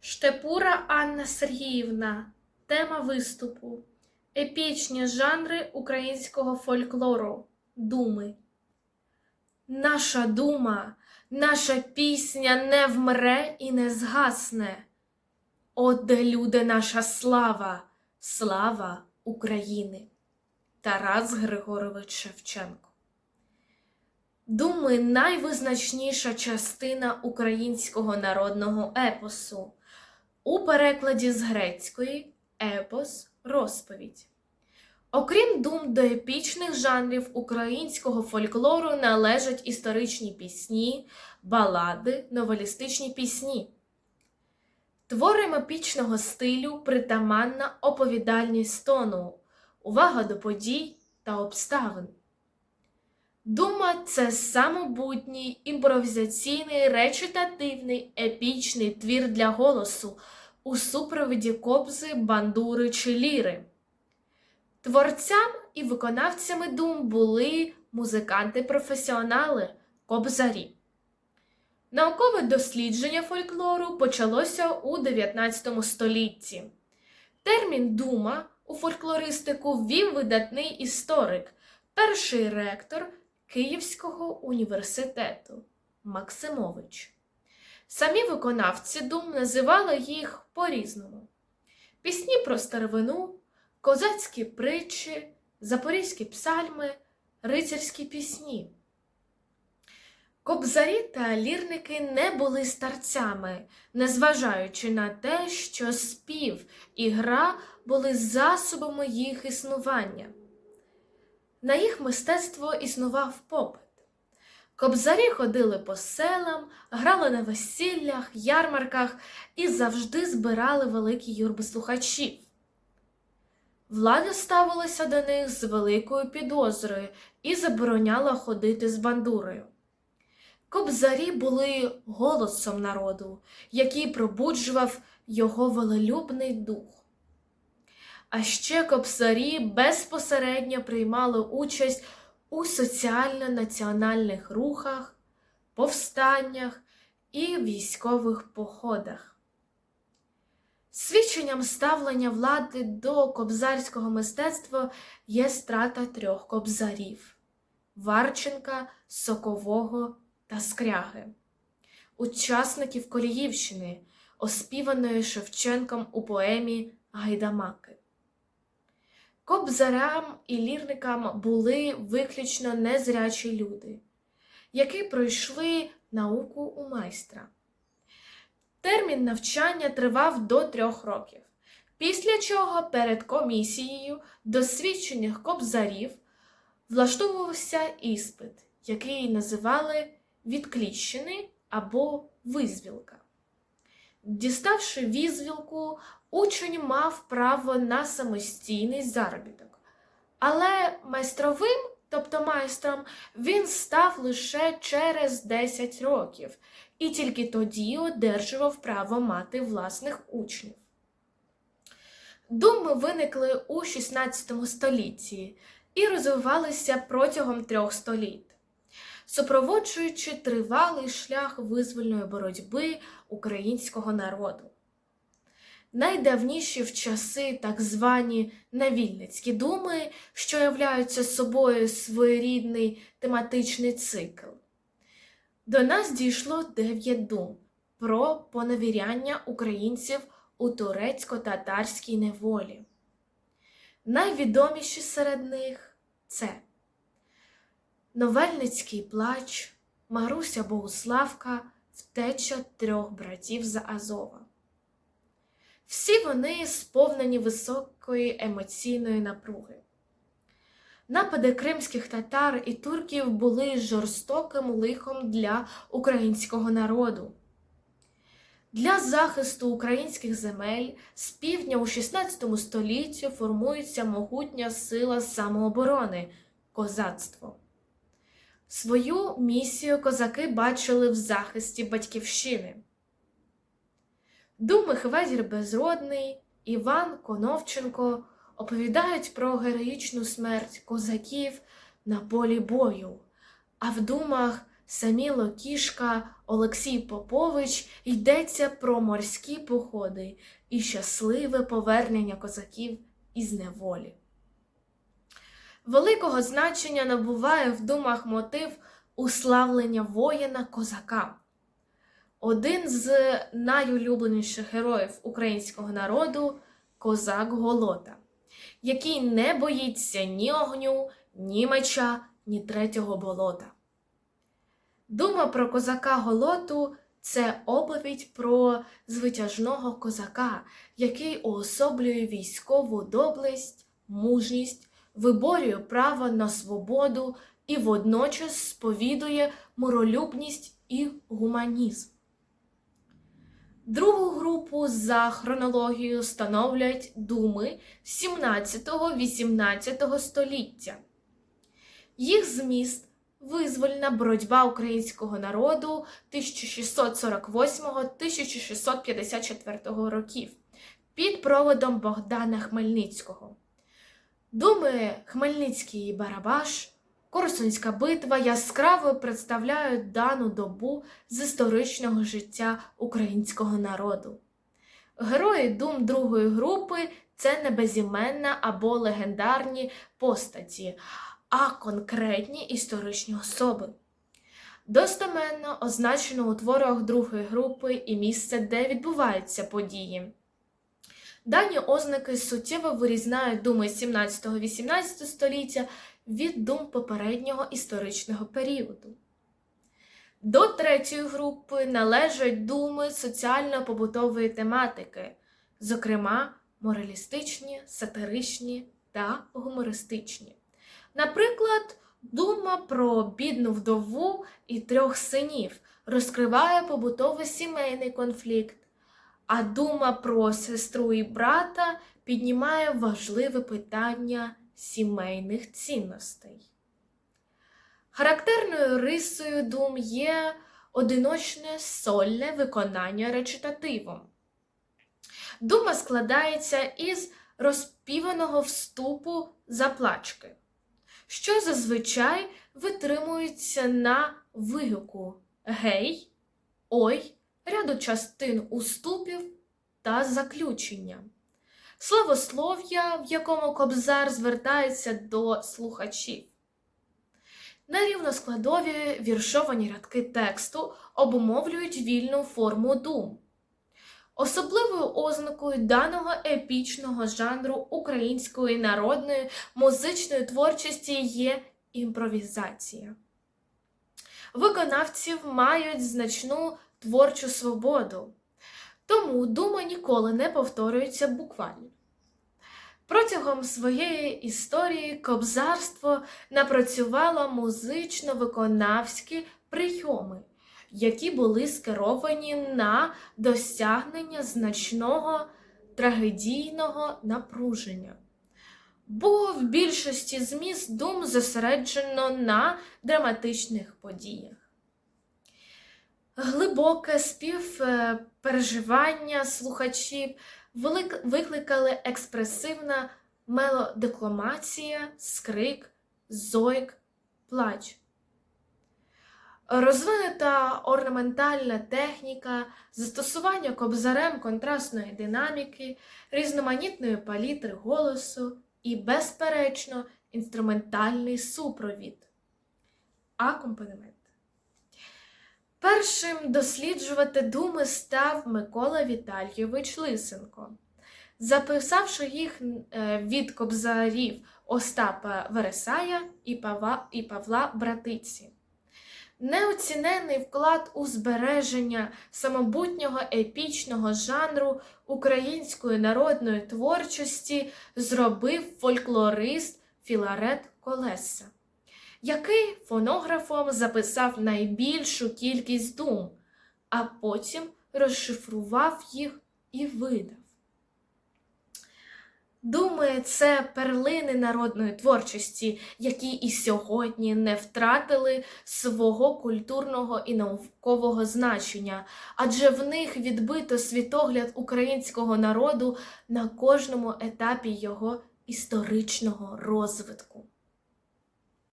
Штепура Анна Сергіївна. Тема виступу. Епічні жанри українського фольклору. Думи. Наша дума, наша пісня не вмре і не згасне. От де люди наша слава, слава України. Тарас Григорович Шевченко. Думи найвизначніша частина українського народного епосу. У перекладі з грецької епос розповідь. Окрім дум до епічних жанрів українського фольклору належать історичні пісні, балади, новелістичні пісні. Творам епічного стилю притаманна оповідальність тону, увага до подій та обставин. Дума це самобутній, імпровізаційний, речитативний, епічний твір для голосу у супроводі кобзи, бандури чи ліри. Творцям і виконавцями дум були музиканти-професіонали, кобзарі. Наукове дослідження фольклору почалося у 19 столітті. Термін дума у фольклористику ввів видатний історик, перший ректор Київського університету Максимович. Самі виконавці дум називали їх по-різному: пісні про старовину, козацькі притчі, запорізькі псальми, рицарські пісні. Кобзарі та лірники не були старцями, незважаючи на те, що спів і гра були засобами їх існування. На їх мистецтво існував попит. Кобзарі ходили по селам, грали на весіллях, ярмарках і завжди збирали великі юрби слухачів. Влада ставилася до них з великою підозрою і забороняла ходити з бандурою. Кобзарі були голосом народу, який пробуджував його велелюбний дух. А ще кобзарі безпосередньо приймали участь у соціально-національних рухах, повстаннях і військових походах. Свідченням ставлення влади до кобзарського мистецтва є страта трьох кобзарів Варченка, Сокового та Скряги, учасників Коліївщини, оспіваної Шевченком у поемі Гайдамаки. Кобзарям і лірникам були виключно незрячі люди, які пройшли науку у майстра. Термін навчання тривав до трьох років, після чого перед комісією досвідчених кобзарів влаштовувався іспит, який називали відкліщений або визвілка. Діставши візвілку, учень мав право на самостійний заробіток. Але майстровим, тобто майстром, він став лише через 10 років і тільки тоді одержував право мати власних учнів. Думи виникли у 16 столітті і розвивалися протягом трьох століть супроводжуючи тривалий шлях визвольної боротьби українського народу. Найдавніші в часи так звані навільницькі думи, що являються собою своєрідний тематичний цикл. До нас дійшло дев'ять дум про поневіряння українців у турецько-татарській неволі. Найвідоміші серед них це Новельницький плач, Маруся Богуславка, втеча трьох братів за Азова. Всі вони сповнені високої емоційної напруги. Напади кримських татар і турків були жорстоким лихом для українського народу. Для захисту українських земель з півдня у XVI столітті формується могутня сила самооборони козацтво. Свою місію козаки бачили в захисті батьківщини. Думи Хведір Безродний, Іван Коновченко оповідають про героїчну смерть козаків на полі бою, а в думах Саміло Кішка, Олексій Попович йдеться про морські походи і щасливе повернення козаків із неволі. Великого значення набуває в думах мотив уславлення воїна козака. Один з найулюбленіших героїв українського народу козак Голота, який не боїться ні огню, ні меча, ні третього болота. Дума про козака Голоту це оповідь про звитяжного козака, який уособлює військову доблесть, мужність, виборює право на свободу і водночас сповідує миролюбність і гуманізм. Другу групу за хронологією становлять думи 17-18 століття. Їх зміст визвольна боротьба українського народу 1648-1654 років під проводом Богдана Хмельницького. Думи Хмельницький і Барабаш, Корсунська битва яскраво представляють дану добу з історичного життя українського народу. Герої дум другої групи це не безіменна або легендарні постаті, а конкретні історичні особи. Достеменно означено у творах другої групи і місце, де відбуваються події. Дані ознаки суттєво вирізнають думи 17-18 століття від дум попереднього історичного періоду. До третьої групи належать думи соціально-побутової тематики, зокрема моралістичні, сатиричні та гумористичні. Наприклад, дума про бідну вдову і трьох синів розкриває побутовий сімейний конфлікт, а дума про сестру і брата піднімає важливе питання сімейних цінностей. Характерною рисою дум є одиночне сольне виконання речитативом. Дума складається із розпіваного вступу заплачки, що зазвичай витримується на вигуку гей, ой, ряду частин уступів та заключення. Словослов'я, в якому кобзар звертається до слухачів. Нерівноскладові віршовані рядки тексту обумовлюють вільну форму дум. Особливою ознакою даного епічного жанру української народної музичної творчості є імпровізація. Виконавців мають значну творчу свободу, тому дума ніколи не повторюється буквально. Протягом своєї історії кобзарство напрацювало музично-виконавські прийоми, які були скеровані на досягнення значного трагедійного напруження. Бо в більшості зміст дум зосереджено на драматичних подіях. Глибоке співпереживання слухачів викликали експресивна мелодекламація, скрик, зойк, плач. Розвинута орнаментальна техніка, застосування кобзарем контрастної динаміки, різноманітної палітри голосу і, безперечно, інструментальний супровід. Акомпанемент. Першим досліджувати думи став Микола Віталійович Лисенко, записавши їх е, від кобзарів Остапа Вересая і Павла, і Павла Братиці. Неоцінений вклад у збереження самобутнього епічного жанру української народної творчості зробив фольклорист Філарет Колеса який фонографом записав найбільшу кількість дум, а потім розшифрував їх і видав. Думи це перлини народної творчості, які і сьогодні не втратили свого культурного і наукового значення, адже в них відбито світогляд українського народу на кожному етапі його історичного розвитку.